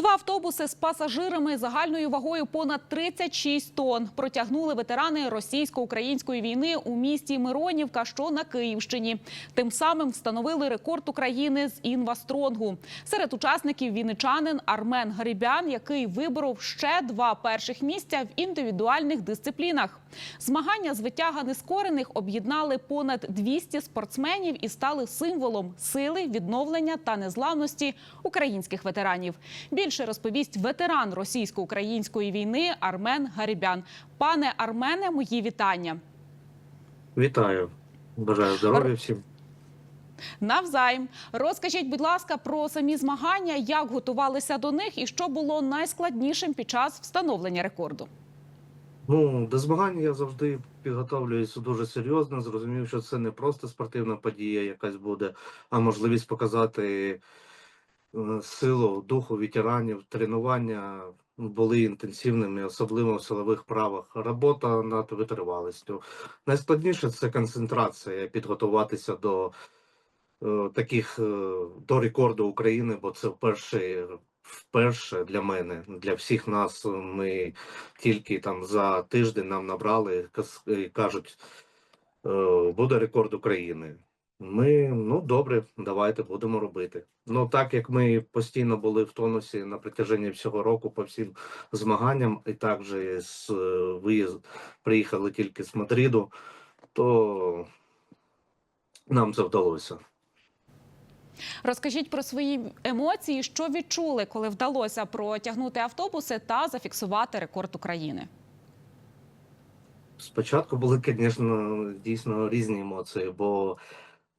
Два автобуси з пасажирами загальною вагою понад 36 тонн протягнули ветерани російсько-української війни у місті Миронівка, що на Київщині. Тим самим встановили рекорд України з інвастронгу. Серед учасників вінничанин Армен Гарібян, який виборов ще два перших місця в індивідуальних дисциплінах. Змагання з витяга нескорених об'єднали понад 200 спортсменів і стали символом сили, відновлення та незламності українських ветеранів. Більше розповість ветеран російсько-української війни Армен Гарібян. Пане Армене, мої вітання. Вітаю. Бажаю здоров'я всім. Навзаєм розкажіть, будь ласка, про самі змагання, як готувалися до них і що було найскладнішим під час встановлення рекорду. Ну, до змагань я завжди підготовлююся дуже серйозно. Зрозумів, що це не просто спортивна подія, якась буде, а можливість показати силу духу ветеранів. Тренування були інтенсивними, особливо в силових правах. Робота над витривалістю. Найскладніше це концентрація, підготуватися до е, таких е, до рекорду України, бо це вперше. Вперше для мене, для всіх нас, ми тільки там за тиждень нам набрали, кажуть, е, буде рекорд України. Ми, ну добре, давайте будемо робити. Ну так як ми постійно були в тонусі на протяженні всього року по всім змаганням, і також з е, виїзд приїхали тільки з Мадриду, то нам це вдалося. Розкажіть про свої емоції, що відчули, коли вдалося протягнути автобуси та зафіксувати рекорд України. Спочатку були, звісно, дійсно різні емоції, бо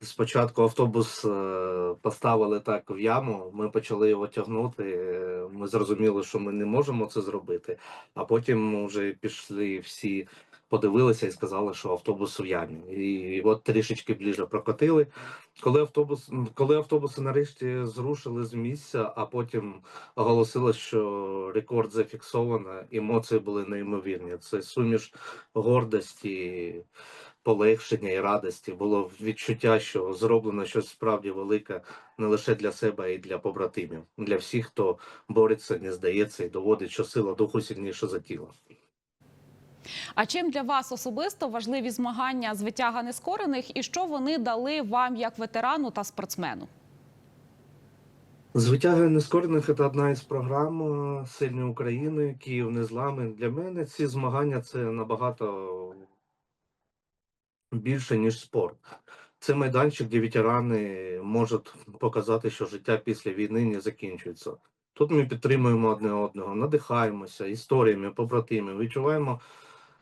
спочатку автобус е, поставили так в яму, ми почали його тягнути. е, Ми зрозуміли, що ми не можемо це зробити. А потім вже пішли всі, подивилися і сказали, що автобус в ямі. І от трішечки ближче прокотили. Коли автобус, коли автобуси нарешті зрушили з місця, а потім оголосили, що рекорд зафіксовано, емоції були неймовірні. Це суміш гордості, полегшення і радості. Було відчуття, що зроблено щось справді велике не лише для себе, а й для побратимів, для всіх, хто бореться, не здається і доводить, що сила духу сильніша за тіло. А чим для вас особисто важливі змагання з витяга нескорених і що вони дали вам як ветерану та спортсмену? Звитяги нескорених це одна із програм Сильні України, Київ незламний. Для мене ці змагання це набагато більше, ніж спорт. Це майданчик, де ветерани можуть показати, що життя після війни не закінчується. Тут ми підтримуємо одне одного, надихаємося історіями, побратимів, відчуваємо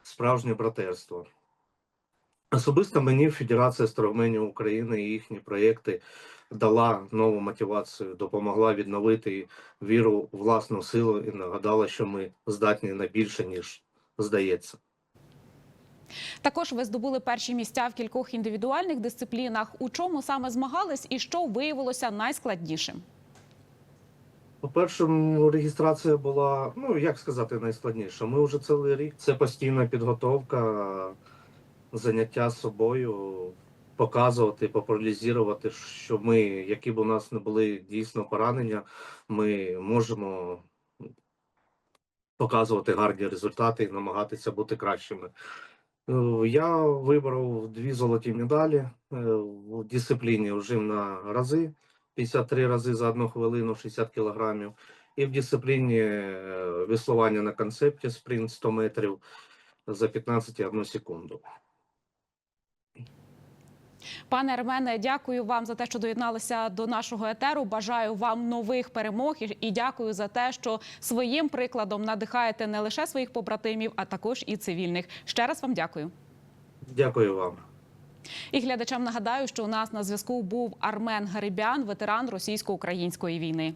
справжнє братерство. Особисто мені Федерація Староменів України і їхні проєкти дала нову мотивацію, допомогла відновити віру в власну силу і нагадала, що ми здатні на більше, ніж здається. Також ви здобули перші місця в кількох індивідуальних дисциплінах. У чому саме змагались і що виявилося найскладнішим? По-перше, м, реєстрація була, ну як сказати, найскладніша. Ми вже цілий рік. Це постійна підготовка, заняття собою, показувати, популяризувати, що ми, які б у нас не були дійсно поранення, ми можемо показувати гарні результати і намагатися бути кращими. Е, Я вибрав дві золоті медалі е, в дисципліні вже на рази. 53 рази за одну хвилину, 60 кілограмів. І в дисципліні е, веслування на концепті спринт 100 метрів за 15,1 секунду. Пане Армене, дякую вам за те, що доєдналися до нашого етеру. Бажаю вам нових перемог і- дякую за те, що своїм прикладом надихаєте не лише своїх побратимів, а також і цивільних. Ще раз вам дякую. Дякую вам. І глядачам нагадаю, що у нас на зв'язку був Армен Гарибян, ветеран російсько-української війни.